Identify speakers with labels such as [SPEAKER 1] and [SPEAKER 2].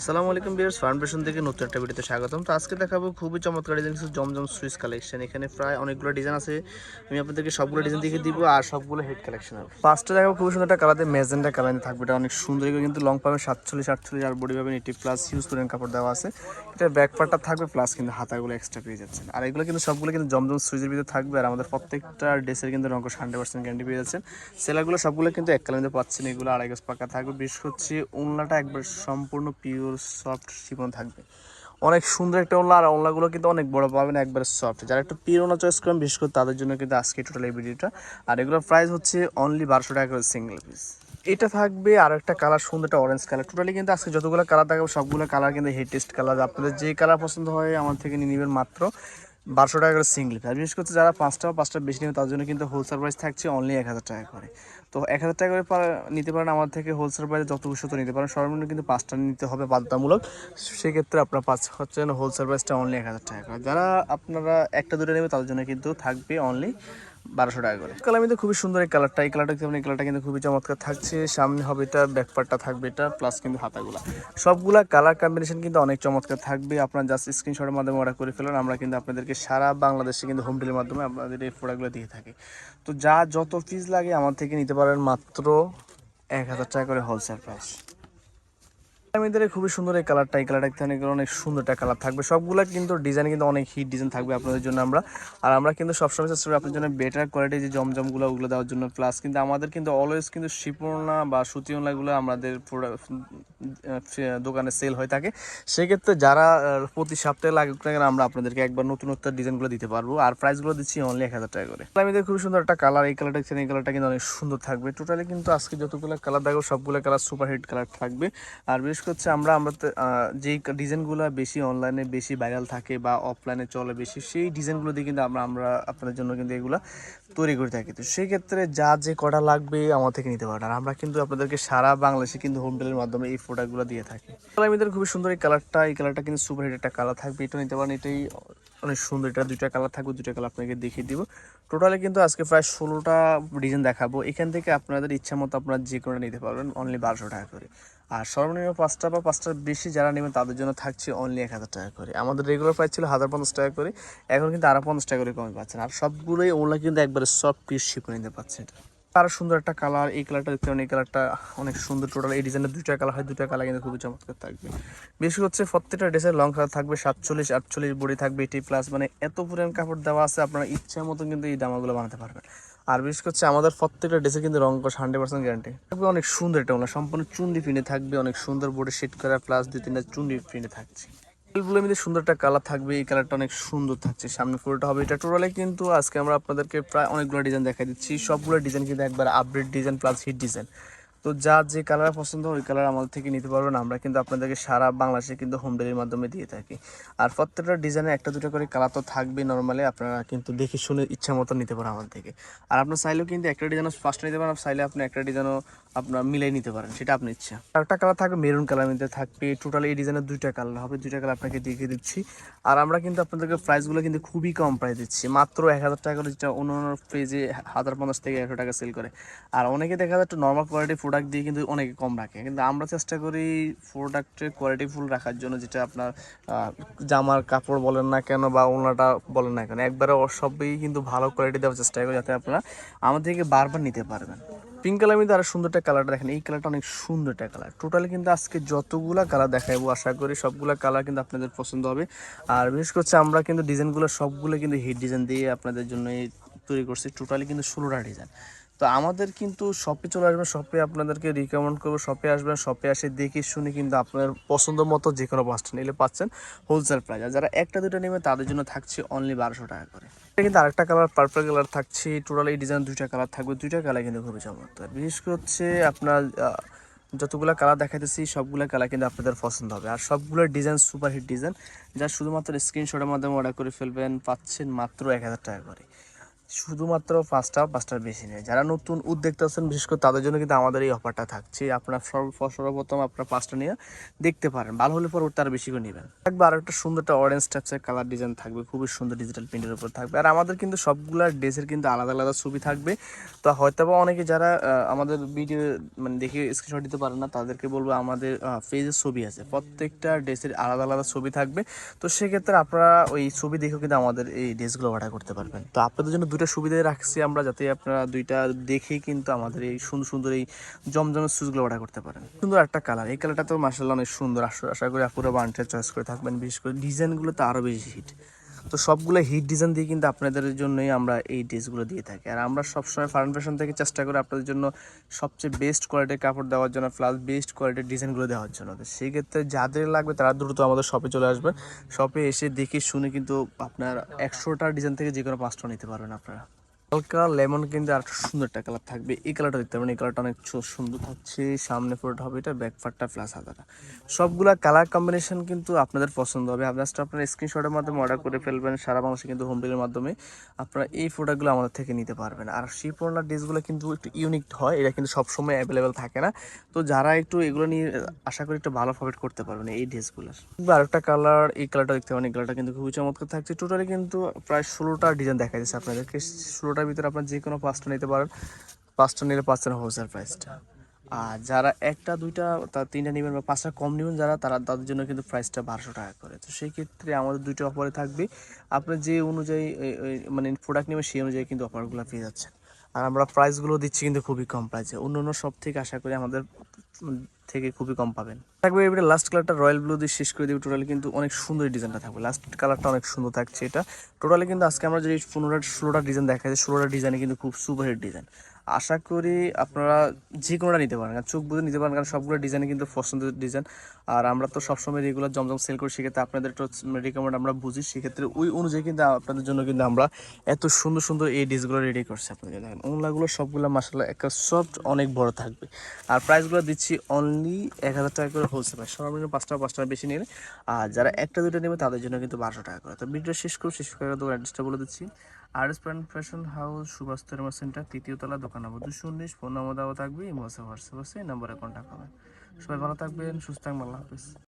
[SPEAKER 1] আসসালামু আলাইকুম বিয়ার্স ফাউন্ডেশন থেকে নতুন একটা ভিডিওতে স্বাগতম। তো আজকে দেখাবো খুবই চমৎকার ডিজাইন জমজম সুইচ কালেকশন এখানে প্রায় অনেকগুলো ডিজাইন আছে। আমি আপনাদেরকে সবগুলো ডিজাইন দেখে দিব আর সবগুলো হেড কালেকশন হবে ফার্স্টে দেখাবো, খুবই সুন্দর একটা কালারে মেজেন্ডা কালার থাকবে। এটা অনেক সুন্দর কিন্তু লং পাবেন সাতচল্লিশ, আটচল্লিশ আর বডি পাবেন এটি প্লাস ইউজ করেন কাপড় দেওয়া আছে। এটা ব্যাক পার্টটা থাকবে প্লাস কিন্তু হাতাগুলো এক্সট্রা পেয়ে যাচ্ছেন। আর এগুলো কিন্তু সবগুলো কিন্তু জমজম সুইচের ভিতরে থাকবে। আর আমাদের প্রত্যেকটা ড্রেসের কিন্তু রঙ হান্ড্রেড পার্সেন্ট গ্যারান্টি পেয়ে যাচ্ছেন। সেলাগুলো সবগুলো কিন্তু এক কালার পাচ্ছেন। এগুলো আড়াই গাছ পাকা থাকবে। বিশেষ হচ্ছে উনলাটা একবার সম্পূর্ণ পিওর সফট শিপন থাকবে। অনেক সুন্দর একটা ওলা আর ওলাগুলো কিন্তু অনেক বড় পাবেন, একবারে সফট যারা একটু পিওর ওনা চয়েস করেন, বিশেষ করে তাদের জন্য কিন্তু আজকে টোটাল এই ভিডিওটা আর এগুলোর প্রাইস হচ্ছে অনলি বারোশো টাকা করে সিঙ্গেল পিস এটা থাকবে আর একটা কালার সুন্দর একটা অরেঞ্জ কালার টোটালি কিন্তু আজকে যতগুলো কালার থাকবে সবগুলো কালার কিন্তু হেটেস্ট কালার আপনাদের যে কালার পছন্দ হয়, আমার থেকে নিয়ে নেবেন মাত্র বারোশো টাকা করে সিঙ্গেল আর বিশেষ করছে যারা পাঁচটা বা পাঁচটা বেশি নেবে, তার জন্য কিন্তু হোলসেল প্রাইস থাকছে অনলি এক হাজার টাকা করে। তো এক হাজার টাকা করে নিতে পারেন আমার থেকে হোলসেল প্রাইসে যত খুশি নিতে পারেন, সর্বনিম্ন কিন্তু পাঁচটা নিতে হবে বাধ্যতামূলক। সেক্ষেত্রে আপনার পাঁচ হচ্ছে হোলসেল প্রাইসটা অনলি এক হাজার টাকা করে। যারা আপনারা একটা দুটো নেবে তাদের জন্য কিন্তু থাকবে অনলি বারোশো টাকা করে। কালার কিন্তু খুবই সুন্দর এই কালারটা এই কালারটা এই কালারটা কিন্তু খুবই চমৎকার থাকছে। সামনে হবে এটা ব্যাকপার্টটা থাকবে এটা প্লাস কিন্তু হাতাগুলা। সবগুলা কালার কম্বিনেশন কিন্তু অনেক চমৎকার থাকবে। আপনারা জাস্ট স্ক্রিনশটের মাধ্যমে অর্ডার করে ফেলুন। আমরা কিন্তু আপনাদেরকে সারা বাংলাদেশে কিন্তু হোম ডেলিভারির মাধ্যমে আপনাদের এই প্রোডাক্টগুলো দিয়ে থাকি। তো যা যত পিস লাগে, আমার থেকে নিতে পারেন মাত্র এক হাজার টাকা করে হোলসেল প্রাইস আমাদের খুবই সুন্দর এই কালারটা এই কালারটা দেখতে অনেক সুন্দর একটা কালার থাকবে। সবগুলো কিন্তু ডিজাইন কিন্তু অনেক হিট ডিজাইন থাকবে আপনাদের জন্য আমরা। আর আমরা কিন্তু সবসময় চেষ্টা করি আপনার জন্য বেটার কোয়ালিটি যে জমজমগুলো, ওগুলো দেওয়ার জন্য। প্লাস কিন্তু আমাদের কিন্তু অলওয়েজ কিন্তু শিপনা বা সুতিওনাগুলো আমাদের দোকানে সেল হয়ে থাকে। সেক্ষেত্রে যারা প্রতি সপ্তাহে লাগুক না আমরা আপনাদেরকে একবার নতুন নতুন ডিজাইনগুলো দিতে পারব। আর প্রাইসগুলো দিচ্ছি অনলি এক হাজার টাকা করে। আমাদের খুবই সুন্দর একটা কালার এই কালারটা এই কালারটা কিন্তু অনেক সুন্দর থাকবে। টোটালি কিন্তু আজকে যতগুলো কালার দেখো সবগুলো কালার সুপার হিট কালার থাকবে। আর বিশেষ করছে আমরা আমরা যেই ডিজাইনগুলো বেশি অনলাইনে বেশি ভাইরাল থাকে বা অফলাইনে চলে বেশি, সেই ডিজাইনগুলো দিয়ে কিন্তু আমরা আমরা আপনাদের জন্য কিন্তু এগুলো তৈরি করে থাকি। তো সেই ক্ষেত্রে যা যে কটা লাগবে আমার থেকে নিতে পারেন আর আমরা কিন্তু আপনাদেরকে সারা বাংলাদেশে কিন্তু হোম ডেলিভারির মাধ্যমে এই প্রোডাক্টগুলো দিয়ে থাকি। তাহলে আমাদের খুবই সুন্দর এই কালারটা এই কালারটা কিন্তু সুপার হিট একটা কালার থাকবে। এটা নিতে পারেন, এটাই অনেক সুন্দর, এটা দুইটা কালার থাকবে, দুইটা কালার আপনাকে দেখিয়ে দিব। টোটালি কিন্তু আজকে প্রায় ষোলোটা ডিজাইন দেখাবো। এখান থেকে আপনাদের ইচ্ছা মতো আপনারা যে কোনো নিতে পারবেন অনলি বারোশো টাকা করে। আর সর্বনিম্ন পাঁচটা বা পাঁচটার বেশি যারা নেবেন তাদের জন্য থাকছে অনলি এক হাজার টাকা করে। আমাদের রেগুলার প্রাইস ছিল হাজার পঞ্চাশ টাকা করে, এখন কিন্তু আরও পঞ্চাশ টাকা করে কমে পাচ্ছেন আর সবগুলোই ওগুলো কিন্তু একবারে সব পিস শিপ নিতে পারছে এটা। সুন্দর একটা কালার এই কালারটা দেখতে এই কালারটা অনেক সুন্দর টোটাল এই ডিজাইনের দুইটা কালার হয়, দুইটা কালার কিন্তু খুবই চমৎকার থাকবে। বেশি হচ্ছে প্রত্যেকটা ড্রেসের লং কালার থাকবে, সাতচল্লিশ, আটচল্লিশ বডি থাকবে এটি প্লাস মানে এত পুরান কাপড় দেওয়া আছে, আপনারা ইচ্ছা মতো কিন্তু এই জামাগুলো বানাতে পারবেন। আর বিশেষ করছে আমাদের প্রত্যেকটা ড্রেসে কিন্তু রং কষ হান্ড্রেড পার্সেন্ট গ্যারান্টি থাকবে অনেক সুন্দর এটা ওনার সম্পূর্ণ চুন্ডি প্রিন্টে থাকবে, অনেক সুন্দর বোর্ডে সেট করা প্লাস দুই তিনটা চুন্ডি প্রিন্টে থাকছে। এগুলোর মধ্যে সুন্দর একটা কালার থাকবে, এই কালারটা অনেক সুন্দর থাকছে, সামনে ফুলটা হবে। এটা টোটালে কিন্তু আজকে আমরা আপনাদেরকে প্রায় অনেকগুলো ডিজাইন দেখা দিচ্ছি। সবগুলো ডিজাইন কিন্তু একবার update design plus hit design তো যা যে কালার পছন্দ ওই কালার আমাদের থেকে নিতে পারবেন। আমরা কিন্তু আপনাদেরকে সারা বাংলাদেশে কিন্তু হোম ডেলিভারির মাধ্যমে দিয়ে থাকি। আর প্রত্যেকটা ডিজাইনে একটা, দুটো করে কালার তো থাকবে নর্মালি আপনারা কিন্তু দেখে শুনে ইচ্ছা মতো নিতে পারেন আমাদের থেকে। আর আপনার চাইলেও কিন্তু একটা ডিজাইনও ফার্স্ট নিতে পারেন, চাইলে আপনি একটা ডিজাইনও আপনার মিলাই নিতে পারেন, সেটা আপনি ইচ্ছা। আর একটা কালার থাকবে মেরুন কালার মধ্যে থাকবে। টোটাল এই ডিজাইনের দুইটা কালার হবে, দুইটা কালার আপনাকে দেখিয়ে দিচ্ছি। আর আমরা কিন্তু আপনাদেরকে প্রাইসগুলো কিন্তু খুবই কম প্রাইস দিচ্ছি। মাত্র এক হাজার টাকা করে যেটা অন্য অন্য পেজে হাজার পঞ্চাশ থেকে একশো টাকা সেল করে। আর অনেকে দেখা একটু নর্মাল কোয়ালিটি প্রোডাক্ট দিয়ে কিন্তু অনেকে কম রাখে। কিন্তু আমরা চেষ্টা করি প্রোডাক্টের কোয়ালিটি ফুল রাখার জন্য, যেটা আপনার জামার কাপড় বলেন না কেন বা ওনাটা বলেন না কেন, একবারে সবই কিন্তু ভালো কোয়ালিটি দেওয়ার চেষ্টা করি যাতে আপনারা আমাদের থেকে বারবার নিতে পারবেন। পিঙ্ক কালার মধ্যে আরও সুন্দর একটা কালারটা দেখেন, এই কালারটা অনেক সুন্দর একটা কালার টোটালি কিন্তু আজকে যতগুলা কালার দেখাবো আশা করি সবগুলা কালার কিন্তু আপনাদের পছন্দ হবে। আর বিশেষ করছে আমরা কিন্তু ডিজাইনগুলো সবগুলো কিন্তু হিট ডিজাইন দিয়ে আপনাদের জন্য তৈরি করছি টোটালি কিন্তু ষোলোটা ডিজাইন তো আমাদের কিন্তু শপে চলে আসবেন শপে আপনাদেরকে রিকমেন্ড করব। শপে আসবেন শপে আসে দেখে শুনে কিন্তু আপনার পছন্দ মতো যে কোনো পাঁচটা নিলে পাচ্ছেন হোলসেল প্রাইস আর যারা একটা দুটো নেবে, তাদের জন্য থাকছে অনলি বারোশো টাকা করে। এটা কিন্তু আরেকটা কালার পার্পল কালার থাকছে টোটাল এই ডিজাইন দুইটা কালার থাকবে। দুইটা কালার কিন্তু খুবই চমৎকার। বিশেষ করে হচ্ছে আপনার যতগুলো কালার দেখাইতেছি, সবগুলো কালার কিন্তু আপনাদের পছন্দ হবে। আর সবগুলো ডিজাইন সুপার হিট ডিজাইন যা শুধুমাত্র স্ক্রিনশটের মাধ্যমে অর্ডার করে ফেলবেন, পাচ্ছেন মাত্র এক হাজার টাকা করে। শুধুমাত্র পাঁচটা, পাঁচটার বেশি নেই। যারা নতুন উদ্যোক্তা আছেন, বিশেষ করে তাদের জন্য কিন্তু আমাদের এই অফারটা থাকছে। আপনার সর্ব- সর্বপ্রথম আপনার পাঁচটা নিয়ে দেখতে পারেন। ভালো হলে পর তার বেশি করে নেবেন। থাকবে আর একটা সুন্দর একটা অরেঞ্জ টাইপসের কালার ডিজাইন থাকবে, খুবই সুন্দর ডিজিটাল প্রিন্টের উপর থাকবে। আর আমাদের কিন্তু সবগুলা ড্রেসের কিন্তু আলাদা আলাদা ছবি থাকবে। তো হয়তো বা অনেকে যারা আমাদের ভিডিও মানে দেখে স্ক্রিনশট দিতে পারে না, তাদেরকে বলব আমাদের পেজের ছবি আছে। প্রত্যেকটা ড্রেসের আলাদা আলাদা ছবি থাকবে। তো সেক্ষেত্রে আপনারা ওই ছবি দেখেও কিন্তু আমাদের এই ড্রেসগুলো অর্ডার করতে পারবেন। তো আপনাদের জন্য দুটো সুবিধা রাখছি আমরা যাতে আপনারা দুইটা দেখেই কিন্তু আমাদের এই সুন্দর সুন্দর এই জমজমের সুইচগুলো অর্ডার করতে পারেন। সুন্দর একটা কালার এই কালারটা তো মার্শাল্লাহ অনেক সুন্দর। আশা আশা করি আপুরা বান্টের চয়েস করে থাকবেন। বিশেষ করে ডিজাইনগুলো তো আরও বেশি হিট তো সবগুলো হিট ডিজাইন দিয়ে কিন্তু আপনাদের জন্যই আমরা এই ড্রেসগুলো দিয়ে থাকি। আর আমরা সবসময় ফার্ন ফ্যাশন থেকে চেষ্টা করি আপনাদের জন্য সবচেয়ে বেস্ট কোয়ালিটির কাপড় দেওয়ার জন্য প্লাস বেস্ট কোয়ালিটির ডিজাইনগুলো দেওয়ার জন্য। তো সেক্ষেত্রে যাদের লাগবে তারা দ্রুত আমাদের শপে চলে আসবে। শপে এসে দেখে শুনে কিন্তু আপনার একশোটা ডিজাইন থেকে যে কোনো পাঁচটা নিতে পারবেন আপনারা। হালকা লেমন কিন্তু আর সুন্দর একটা কালার থাকবে। এই কালারটা দেখতে পারেন এই কালারটা অনেক সুন্দর থাকছে। সামনে পুরোটা হবে এটা ব্যাক পার্টটা প্লাস হাতাটা। সবগুলা কালার কম্বিনেশন কিন্তু আপনাদের পছন্দ হবে। আপনার আপনার স্ক্রিনশটের মাধ্যমে অর্ডার করে ফেলবেন। সারা বাংলাদেশে কিন্তু হোম ডেলিভারির মাধ্যমে আপনারা এই প্রোডাক্টগুলো আমাদের থেকে নিতে পারবেন। আর সেই শিপোনার ড্রেসগুলো কিন্তু একটু ইউনিক হয়, এটা কিন্তু সবসময় অ্যাভেলেবেল থাকে না। তো যারা একটু এগুলো নিয়ে আশা করি একটু ভালো প্রফিট করতে পারবেন এই ড্রেসগুলোর। আরেকটা কালার, এই কালারটা দেখতে পারেন, এই কালারটা কিন্তু খুবই চমৎকার থাকছে। টোটালি কিন্তু প্রায় ষোলোটা ডিজাইন দেখা যাচ্ছে আপনাদেরকে। ষোলোটার ভিতরে আপনার যে কোনো পাঁচটা নিতে পারেন। পাঁচটা নিলে পাঁচটা হোলসেল প্রাইসটা আর যারা একটা, দুইটা তার তিনটা নেবেন বা পাঁচটা কম নেবেন যারা, তারা তাদের জন্য কিন্তু প্রাইসটা বারোশো টাকা করে। তো সেই ক্ষেত্রে আমাদের দুইটা অফারে থাকবে। আপনার যে অনুযায়ী মানে প্রোডাক্ট নেবেন সেই অনুযায়ী কিন্তু অফারগুলো পেয়ে যাচ্ছেন। আর আমরা প্রাইসগুলো দিচ্ছি কিন্তু খুবই কম প্রাইসে অন্য অন্য সব থেকে আশা করি আমাদের থেকে খুবই কম পাবেন। থাকবে এবারে লাস্ট কালারটা রয়্যাল ব্লু দিয়ে শেষ করে দেবে। টোটালি কিন্তু অনেক সুন্দর ডিজাইনটা থাকবে। লাস্ট কালারটা অনেক সুন্দর থাকছে এটা। টোটালি কিন্তু আজকে আমরা যদি পনেরোটা ষোলোটা ডিজাইন দেখা যায় ষোলোটা ডিজাইনে কিন্তু খুব সুপার হিট ডিজাইন আশা করি আপনারা যে কোনোটা নিতে পারেন চোখ বুঝে নিতে পারেন, কারণ সবগুলো ডিজাইনে কিন্তু পছন্দের ডিজাইন আর আমরা তো সবসময় রেগুলার জমজম সেল করি, সেক্ষেত্রে আপনাদের রিকমেন্ড আমরা বুঝি, সেক্ষেত্রে ওই অনুযায়ী কিন্তু আপনাদের জন্য কিন্তু আমরা এত সুন্দর সুন্দর এই ডিসগুলো রেডি করছি আপনাদের দেখেন ওনলাগুলো সবগুলো মাসাল্লাহ একটা সফট অনেক বড় থাকবে। আর প্রাইসগুলো দিচ্ছি অনলি এক হাজার টাকা করে হোলসেল প্রাইস সর্বনিম্ন পাঁচ টাকা পাঁচ টাকা বেশি নিলে। আর যারা একটা দুটো নেবে, তাদের জন্য কিন্তু বারোশো টাকা করে। তো ভিডিও শেষ করব শেষ করে দোকান অ্যাড্রেসটা বলে দিচ্ছি। R S fashion house Subhash centre তৃতীয় তলা, দোকান নম্বর দুশো উনিশ, ফোন নম্বর দেওয়া থাকবে ইমোসে হোয়াটসঅ্যাপ আছে, এই নম্বরে কন্ট্যাক্ট করবেন সবাই ভালো থাকবেন, সুস্থ থাকবেন, আল্লাহ হাফিজ।